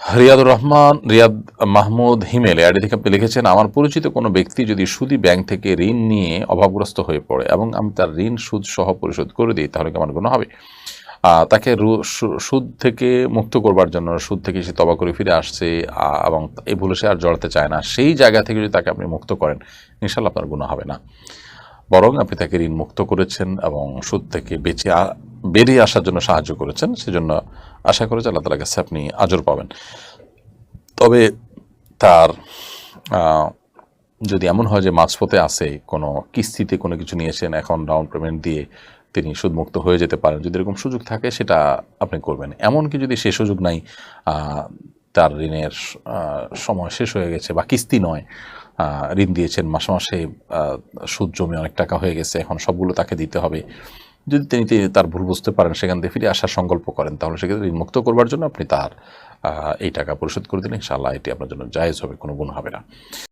রিয়াদুর রহমান, রিয়াদ মাহমুদ হিমেল এআডি থেকে আপনি লিখেছেন, আমার পরিচিত কোনো ব্যক্তি যদি সুদি ব্যাংক থেকে ঋণ নিয়ে অভাবগ্রস্ত হয়ে পড়ে এবং আমি তার ঋণ সুদ সহ পরিশোধ করে দিই, তাহলে কেমন কোনো হবে? তাকে সুদ থেকে মুক্ত করবার জন্য সুদ থেকে সে তবা করে ফিরে আসছে এবং এই ভুলে সে আর জড়াতে চায় না। সেই জায়গা থেকে যদি তাকে আপনি মুক্ত করেন ইনশাল্লাহ আপনার গুণ হবে না। বরং আপনি তাকে ঋণ মুক্ত করেছেন এবং সুদ থেকে বেঁচে বেরিয়ে আসার জন্য সাহায্য করেছেন, সেজন্য আশা করেছি আল্লাহ তালার কাছে আপনি আজর পাবেন। তবে তার যদি এমন হয় যে মাঝপথে আসে কোনো কিস্তিতে কোনো কিছু নিয়েছেন এখন ডাউন পেমেন্ট দিয়ে তিনি সুদমুক্ত হয়ে যেতে পারেন, যদি এরকম সুযোগ থাকে, সেটা আপনি করবেন। এমনকি যদি সে সুযোগ নাই তার ঋণের সময় শেষ হয়ে গেছে, বা কিস্তি নয় ঋণ দিয়েছেন, মাসে মাসে সুদ, জমে অনেক টাকা হয়ে গেছে, এখন সবগুলো তাকে দিতে হবে। যদি তিনি তার ভুল বুঝতে পারেন, সেখান থেকে ফিরে আসার সংকল্প করেন, তাহলে সেক্ষেত্রে মুক্ত করবার জন্য আপনি তার এই টাকা পরিশোধ করে দিন ইনশাআল্লাহ এটি আপনার জন্য জায়েজ হবে, কোনো গুণ হবে না।